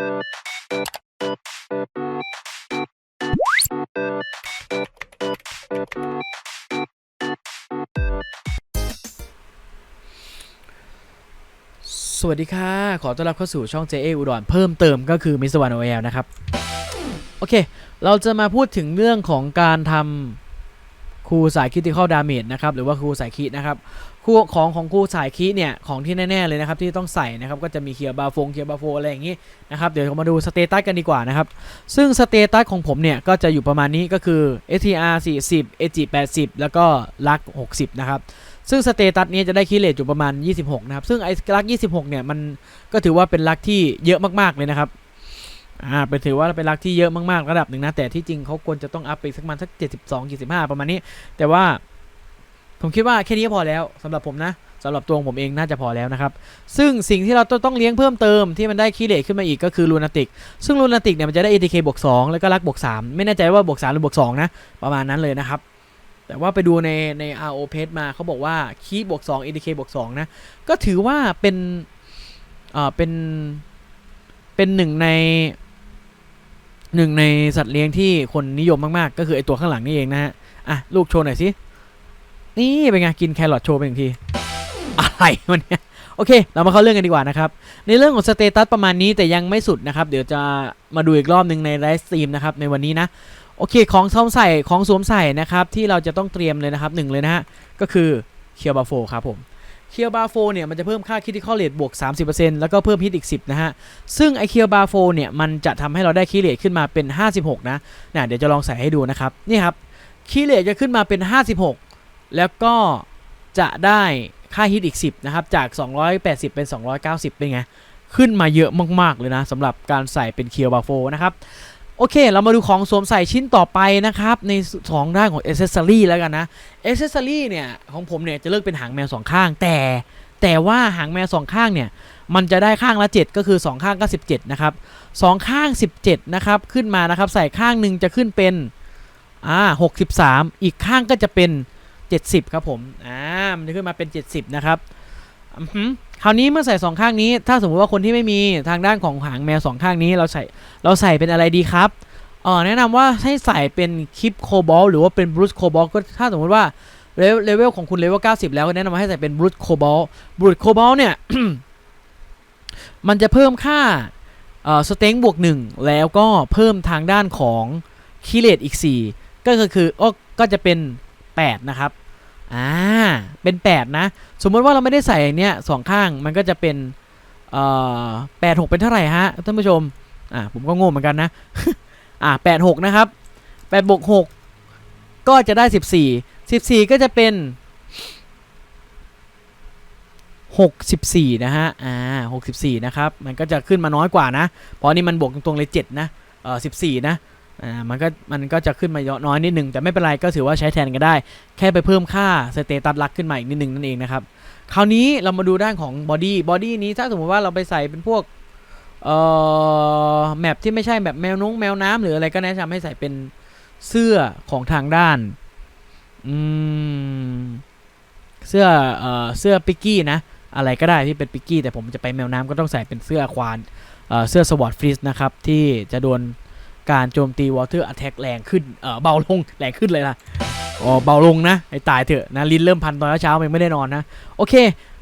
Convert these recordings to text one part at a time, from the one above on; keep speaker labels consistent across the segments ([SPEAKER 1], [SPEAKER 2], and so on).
[SPEAKER 1] สวัสดีค่ะ ขอต้อนรับเข้าสู่ช่อง JA อุดรเพิ่มเติมก็คือมิสวานโอเอลนะครับ โอเค เราจะมาพูดถึงเรื่องของการทำ ครูสายคิติคอลดาเมจนะครับหรือว่าครูสายคินะครับครูของของครูสายคิเนี่ยของที่แน่ๆเลยนะครับที่ต้องใส่นะครับก็จะมีเคียร์บาฟงเคียร์บาโฟอะไรอย่างนี้นะครับเดี๋ยวมาดูสเตตัสกันดีกว่านะครับซึ่งสเตตัสของผมเนี่ยก็จะอยู่ประมาณนี้ก็คือ STR 40 AG 80 แล้วก็ลัก 60 นะครับซึ่งสเตตัสนี้จะได้คีย์เลทอยู่ประมาณ 26 นะครับ ซึ่งไอ้ลัก 26 เนี่ย มันก็ถือว่าเป็นลักที่เยอะมาก ๆ เลยนะครับ อ่าเป็นถือว่าเป็นลักที่เยอะมากๆระดับหนึ่งนะ แต่ที่จริงเขาควรจะต้องอัพไปสักมาณสัก 72 75 ประมาณนี้ แต่ว่าผมคิดว่าแค่นี้พอแล้วสำหรับผมนะสำหรับตัวงผมเองน่าจะพอแล้วนะครับ ซึ่งสิ่งที่เราต้องเลี้ยงเพิ่มเติมที่มันได้คีเลทขึ้นมาอีกก็คือลูนาติก ซึ่งลูนาติกเนี่ยมันจะได้ ATK บวก2แล้วก็ลักบวก3ไม่แน่ใจว่าบวก3หรือบวก2นะ ประมาณนั้นเลยนะครับ แต่ว่าไปดูในใน RO page มาเขาบอกว่าคีบวก2 ATK บวก2นะ ก็ถือว่าเป็นอ่อเป็นเป็นหนึ่งใน หนึ่งในสัตว์เลี้ยงที่คนนิยมมากๆ ก็คือไอตัวข้างหลังนี่เองนะฮะ อะ ลูกโชว์หน่อยสิ นี่เป็นไงกินแครอทโชว์ไปหนึ่งที อะไรวันนี้โอเค เรามาเข้าเรื่องกันดีกว่านะครับ ในเรื่องของสเตตัสประมาณนี้แต่ยังไม่สุดนะครับ เดี๋ยวจะมาดูอีกรอบหนึ่งในไลฟ์สตรีมนะครับในวันนี้นะ โอเค ของสวมใส่ของสวมใส่นะครับที่เราจะต้องเตรียมเลยนะครับหนึ่งเลยนะฮะ ก็คือเคียวบาโฟครับผม เคียวบาโฟเนี่ยมันจะเพิ่มค่าคิติคอลเลตบวก 30%แล้วก็เพิ่มฮิตอีก 10 นะฮะ ซึ่งไอเคียวบาโฟเนี่ยมันจะทำให้เราได้คีเลตขึ้นมาเป็น 56 นะนะเดี๋ยวจะลองใส่ให้ดูนะครับ นี่ครับคีเลตจะขึ้นมาเป็น 56 แล้วก็จะได้ค่าฮิตอีก 10 นะครับ จาก 280 เป็น 290 เป็นไง ขึ้นมาเยอะมาก ๆ เลยนะสำหรับการใส่เป็นเคียวบาโฟนะครับ โอเค เรามาดูของสวมใส่ชิ้นต่อไปนะครับ ในสองด้านของอ c เซ s ซอรี่แล้วกันนะอ c เซ s ซอรี่เนี่ย ของผมเนี่ย จะเลือกเป็นหางแมวสองข้าง แต่แต่ว่าหางแมวสองข้างเนี่ย มันจะได้ข้างละ 7 ก็คือ 2 ข้างก็ 17 นะครับสองข้าง 17 นะครับ ขึ้นมานะครับ ใส่ข้างหนึ่งจะขึ้นเป็นอ่า63 อีกข้างก็จะเป็น 70 ครับผมอ่ามันจะขึ้นมาเป็น 70 นะครับ คราวนี้เมื่อใส่สองข้างนี้ ถ้าสมมติว่าคนที่ไม่มีทางด้านของหางแมวสองข้างนี้เราใส่เราใส่เป็นอะไรดีครับเออแนะนำว่าให้ใส่เป็นคลิปโคบอลหรือว่าเป็นบรูซโคบอลก็ถ้าสมมติว่าเลเวลของคุณเลเวล90 แล้วแนะนำว่าให้ใส่เป็นบรูซโคบอลบรูซโคบอลเนี่ยมันจะเพิ่มค่าเออสเต็งบวก1แล้วก็เพิ่มทางด้านของคิเลตอีก 4 ก็คือคือก็ก็จะเป็น 8 นะครับ อ่า เป็น 8 นะ สมมติว่าเราไม่ได้ใส่เนี้ยสองข้างมันก็จะเป็นเอ่อแปดหกเป็นเท่าไหร่ฮะท่านผู้ชม อ่าผมก็งงเหมือนกันนะ อ่าแปดหกนะครับแปดบวกหกก็จะได้สิบสี่สิบสี่ก็จะเป็นหกสิบสี่นะฮะ อ่าหกสิบสี่นะครับ มันก็จะขึ้นมาน้อยกว่านะ เพราะนี่มันบวกตรงๆเลยเจ็ดนะ เออสิบสี่นะ อ่ามันก็มันก็จะขึ้นมาเยอะน้อยนิดหนึ่งแต่ไม่เป็นไรก็ถือว่าใช้แทนกันได้ แค่ไปเพิ่มค่าสเตตัสลักขึ้นมาอีกนิดหนึ่งนั่นเองนะครับคราวนี้เรามาดูด้านของบอดี้บอดี้นี้ถ้าสมมติว่าเราไปใส่เป็นพวกเอ่อแมปที่ไม่ใช่แบบแมวนุ่งแมวน้ำหรืออะไรก็แนะนำให้ใส่เป็นเสื้อของทางด้านอืมเสื้อเอ่อเสื้อปิกกี้นะอะไรก็ได้ที่เป็นปิกกี้แต่ผมจะไปแมวน้ำก็ต้องใส่เป็นเสื้อควานเอ่อเสื้อสวอตฟรีสนะครับที่จะโดน การโจมตีวอเตอร์อ t แทกแรงขึ้นเออเบาลงแรงขึ้นเลยล่ะอ๋อเบาลงนะไอ้ตายเถอะนะลิ้นเริ่มพันตอนเช้ายังไม่ได้นอนนะโอเค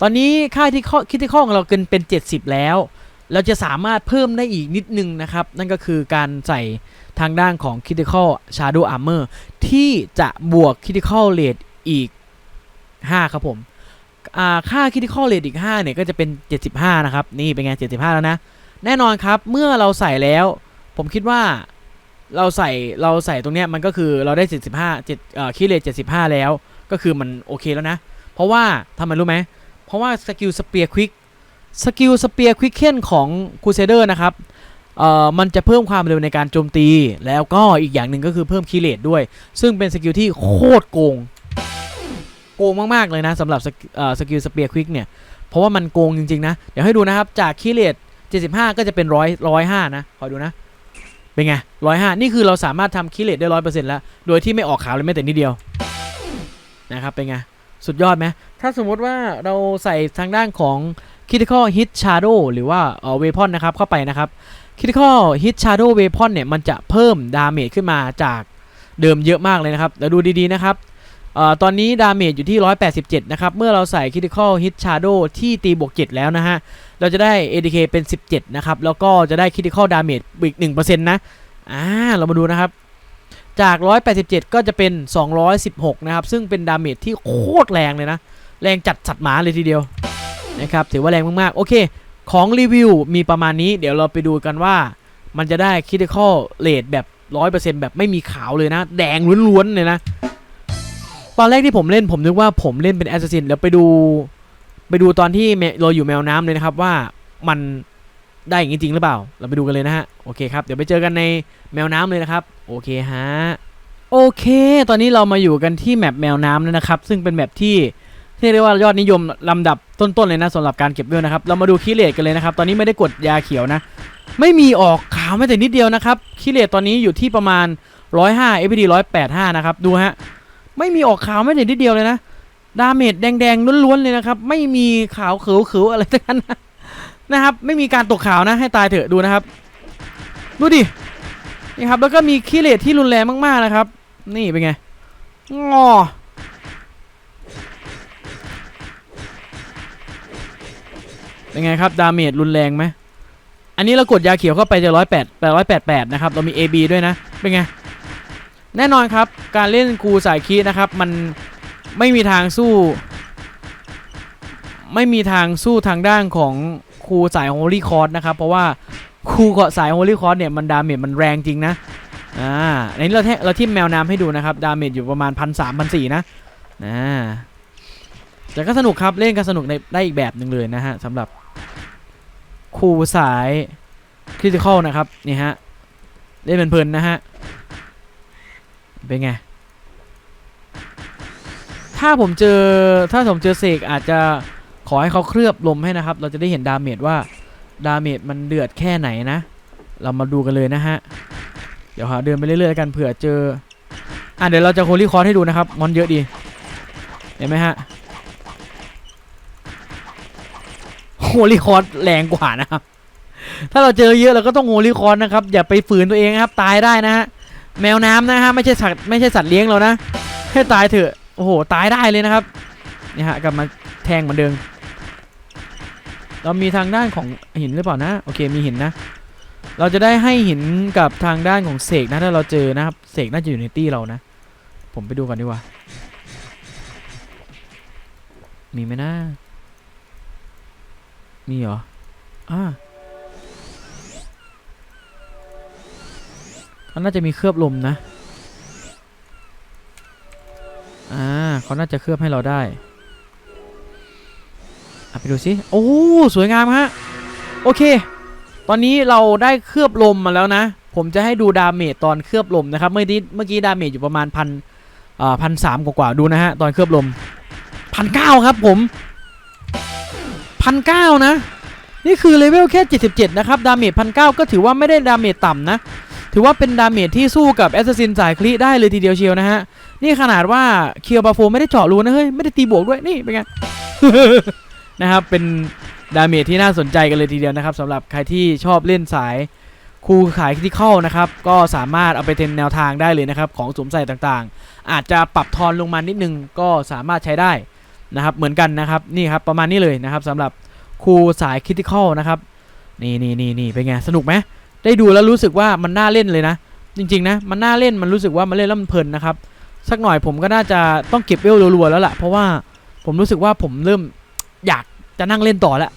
[SPEAKER 1] ตอนนี้ค่าที่ข้อคิดที่ข้อของเราเกินเป็น 70 แล้ว เราจะสามารถเพิ่มได้อีกนิดนึงนะครับ นั่นก็คือการใส่ทางด้านของ Critical Shadow Armor ที่จะบวก Critical Rate อีก 5 ครับผมอ่าค่า Critical Rate อีก 5 เนี่ย ก็จะเป็น 75 นะครับ นี่เป็นไง 75 แล้วนะ แน่นอนครับ เมื่อเราใส่แล้ว ผมคิดว่า เราใส่เราใส่ตรงเนี้ยมันก็คือเราได้ 75 7เอ่อคิเลต75 แล้ว ก็คือมันโอเคแล้วนะ เพราะว่าทำไมรู้ไหม เพราะว่าสกิลสเปียร์ควิกสกิลสเปียร์ควิกเคนของคูเซเดอร์นะครับเอ่อมันจะเพิ่มความเร็วในการโจมตี แล้วก็อีกอย่างหนึ่งก็คือเพิ่มคีเลตด้วย ซึ่งเป็นสกิลที่โคตรโกง โกงมาก ๆ เลยนะสำหรับสกิลสเปียร์ควิกเนี่ย เพราะว่ามันโกงจริง ๆ นะ เดี๋ยวให้ดูนะครับ จากคีเลต75 ก็จะเป็น100 105นะคอยดูนะ เป็นไงร้อยห้านี่คือเราสามารถทำคิเลตได้ร้อยเปอร์เซ็นต์แล้ว โดยที่ไม่ออกขาวเลยแม้แต่นิดเดียวนะครับเป็นไง สุดยอดไหมถ้าสมมติว่าเราใส่ทางด้านของ Critical Hit Shadow หรือว่าเอ่อ Weapon นะครับเข้าไปนะครับ Critical Hit Shadow Weapon เนี่ยมันจะเพิ่มดาเมจขึ้นมาจากเดิมเยอะมากเลยนะครับเดี๋ยวดูดีๆนะครับ ตอนนี้ดาเมจอยู่ที่ 187 นะครับ เมื่อเราใส่ Critical Hit Shadow ที่ตีบวก 7 แล้วนะฮะ เราจะได้ ADK เป็น 17 นะครับ แล้วก็จะได้ Critical Damage อีก 1%นะ อ่า เรามาดูนะครับ จาก 187 ก็จะเป็น 216 นะครับ ซึ่งเป็นดาเมจที่โคตรแรงเลยนะ แรงจัดสัตว์หมาเลยทีเดียว นะครับ ถือว่าแรงมาก ๆ โอเค ของรีวิวมีประมาณนี้ เดี๋ยวเราไปดูกันว่า มันจะได้ Critical Rate แบบ 100%แบบไม่มีขาวเลยนะ แดงล้วนๆเลยนะ ตอนแรกที่ผมเล่นผมนึกว่าผมเล่นเป็นแอสซัสซินแล้วไปดูไปดูตอนที่เราอยู่แมวน้ำเลยนะครับว่ามันได้อย่างจริงหรือเปล่า เราไปดูกันเลยนะฮะ โอเคครับ เดี๋ยวไปเจอกันในแมวน้ำเลยนะครับ โอเคฮะ โอเค ตอนนี้เรามาอยู่กันที่แมปแมวน้ำแล้วนะครับ ซึ่งเป็นแมปที่ที่เรียกว่ายอดนิยมลำดับต้นๆเลยนะสำหรับการเก็บเวลนะครับ เรามาดูคีเลตกันเลยนะครับ ตอนนี้ไม่ได้กดยาเขียวนะ ไม่มีออกขาวแม้แต่นิดเดียวนะครับคีเลตตอนนี้อยู่ที่ประมาณ 105 FPD 185 นะครับ ดูฮะ ไม่มีออกขาวแม้แต่นิดเดียวเลยนะ ดาเมจแดงๆล้วนๆเลยนะครับ ไม่มีขาวเขียวๆอะไรทั้งนั้นนะนะครับ ไม่มีการตกขาวนะให้ตายเถอะดูนะครับ ดูดิ นี่ครับ แล้วก็มีคีเลตที่รุนแรงมากๆนะครับ นี่เป็นไง งอเป็นไงครับ ดาเมจรุนแรงไหม อันนี้เรากดยาเขียวเข้าไปจะร้อยแปดแปดร้อยแปดแปดนะครับ เรามี AB ด้วยนะ เป็นไง แน่นอนครับการเล่นกูสายคีนะครับ มันไม่มีทางสู้ ไม่มีทางสู้ทางด้านของครูสายโฮลี่คอร์สนะครับ เพราะว่าครูสายโฮลี่คอร์สเนี่ยมันดาเมจมันแรงจริงนะอ่าในนี้เราแทเราทิมแมวน้ำให้ดูนะครับ ดาเมจอยู่ประมาณพันสามพันสี่นะอ่าแต่ก็สนุกครับเล่นกันสนุกในได้อีกแบบหนึ่งเลยนะฮะสำหรับครูสายคริติคอลนะครับนี่ฮะเล่นเพลินๆนะฮะ เป็นไง ถ้าผมเจอถ้าผมเจอเสกอาจจะขอให้เขาเคลือบลมให้นะครับ เราจะได้เห็นดาเมจว่าดาเมจมันเดือดแค่ไหนนะ เรามาดูกันเลยนะฮะ เดี๋ยวหาเดินไปเรื่อยๆกันเผื่อเจอ อะเดี๋ยวเราจะโคลี่คอร์สให้ดูนะครับ มอนเยอะดี เห็นไหมฮะโฮลี่คอร์สแรงกว่านะครับ ถ้าเราเจอเยอะเราก็ต้องโฮลี่คอร์สนะครับ อย่าไปฝืนตัวเองนะครับ ตายได้นะฮะ แมวน้ำนะฮะไม่ใช่สัตว์ไม่ใช่สัตว์เลี้ยงเรานะให้ตายเถอะโอ้โหตายได้เลยนะครับนี่ฮะกลับมาแทงเหมือนเดิมเรามีทางด้านของหินหรือเปล่านะโอเคมีหินนะ เราจะได้ให้หินกับทางด้านของเสกนะถ้าเราเจอนะครับเสกน่าจะอยู่ในตี้เรานะ ผมไปดูก่อนดีกว่า มีไหมนะมีเหรออ่า เขาน่าจะมีเคลือบลมนะ อ่าเขาน่าจะเคลือบให้เราได้อะไปดูสิโอ้สวยงามฮะ โอเค ตอนนี้เราได้เคลือบลมมาแล้วนะ ผมจะให้ดูดาเมจตอนเคลือบลมนะครับ เมื่อกี้เมื่อกี้ดาเมจอยู่ประมาณพันอ่าพันสามกว่าๆดูนะฮะ ตอนเคลือบลมพันเก้าครับผมพันเก้านะ นี่คือเลเวลแค่ 77 นะครับ ดาเมจพันเก้าก็ถือว่าไม่ได้ดาเมจต่ำนะ ถือว่าเป็นดาเมจที่สู้กับแอสซัสซินสายคลีได้เลยทีเดียวเชียวนะฮะ นี่ขนาดว่าเคียวบาโฟไม่ได้เจาะรูนะเฮ้ย ไม่ได้ตีบวกด้วย นี่เป็นไง นะครับ เป็นดาเมจที่น่าสนใจกันเลยทีเดียวนะครับสำหรับใครที่ชอบเล่นสายคูขายคริติคอลนะครับ ก็สามารถเอาไปเป็นแนวทางได้เลยนะครับ ของสวมใส่ต่างๆ อาจจะปรับทอนลงมานิดนึงก็สามารถใช้ได้นะครับ เหมือนกันนะครับ นี่ครับประมาณนี้เลยนะครับสำหรับคูสายคริติคอลนะครับ นี่นี่นี่นี่เป็นไง สนุกไหม ได้ดูแล้วรู้สึกว่ามันน่าเล่นเลยนะ จริงๆนะมันน่าเล่นมันรู้สึกว่ามันเล่นแล้วมันเพลินนะครับสักหน่อยผมก็น่าจะต้องเก็บเวลรัวๆแล้วล่ะเพราะว่าผมรู้สึกว่าผมเริ่มอยากจะนั่งเล่นต่อแล้ว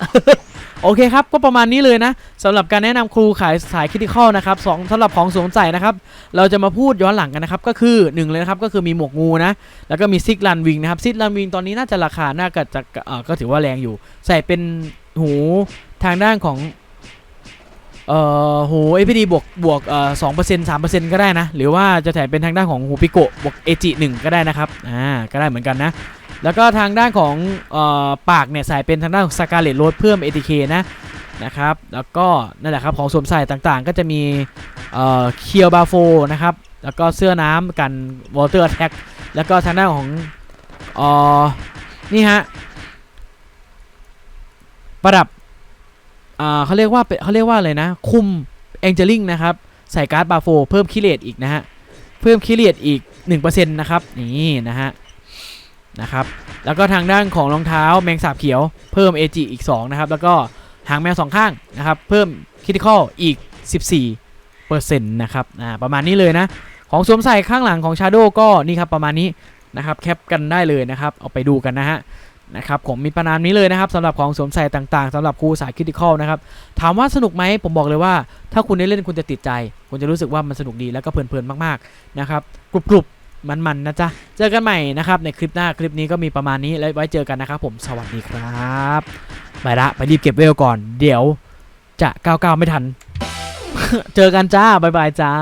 [SPEAKER 1] โอเคครับ ก็ประมาณนี้เลยนะสำหรับการแนะนำครูขายสายคิติคอลนะครับสองสำหรับของสวมใส่นะครับ เราจะมาพูดย้อนหลังกันนะครับ ก็คือหนึ่งเลยนะครับ ก็คือมีหมวกงูนะ แล้วก็มีซิกลันวิงนะครับ ซิกลันวิงตอนนี้น่าจะราคา น่าจะก็ถือว่าแรงอยู่ ใส่เป็นหูทางด้านของ เอ่อหู APD บวกบวกเอ่อสองเปอร์เซ็นต์สามเปอร์เซ็นต์ก็ได้นะ หรือว่าจะแถมเป็นทางด้านของหูปิโกะบวกเอจิหนึ่งก็ได้นะครับ อ่า ก็ได้เหมือนกันนะ แล้วก็ทางด้านของเอ่อปากเนี่ยใส่เป็นทางด้านของสกาเลตโรดเพิ่ม ATK นะนะครับ แล้วก็นั่นแหละครับของสวมใส่ต่างๆ ก็จะมีเอ่อเคียวบาโฟนะครับ แล้วก็เสื้อน้ำกันวอเตอร์แท็กแล้วก็ทางด้านของเอ่อนี่ฮะประดับ อ่าเขาเรียกว่าเขาเรียกว่าอะไรนะ คุมแองเจลิงนะครับ ใส่การ์ดบาโฟเพิ่มคิเลตอีกนะฮะ เพิ่มคิเลตอีก 1%นะครับ นี่นะฮะ นะครับ แล้วก็ทางด้านของรองเท้าแมงสาบเขียว เพิ่ม AG อีก 2 นะครับ แล้วก็หางแมวสองข้างนะครับ เพิ่มคิติคอลอีก 14%นะครับ อ่า ประมาณนี้เลยนะ ของสวมใส่ข้างหลังของ Shadow ก็นี่ครับประมาณนี้นะครับ แคปกันได้เลยนะครับ เอาไปดูกันนะฮะ นะครับผมมีประมาณนี้เลยนะครับสำหรับของสวมใส่ต่างๆสำหรับครูสายคิติคอลนะครับถามว่าสนุกไหมผมบอกเลยว่า ถ้าคุณได้เล่นคุณจะติดใจ คุณจะรู้สึกว่ามันสนุกดีแล้วก็เพลินๆมากๆนะครับกรุบๆมันๆนะจ๊ะเจอกันใหม่นะครับในคลิปหน้าคลิปนี้ก็มีประมาณนี้แล้วไว้เจอกันนะครับผมสวัสดีครับไปละไปรีบเก็บเวลก่อน เดี๋ยวจะก้าวๆไม่ทัน เจอกันจ้าบ๊ายบายจ้า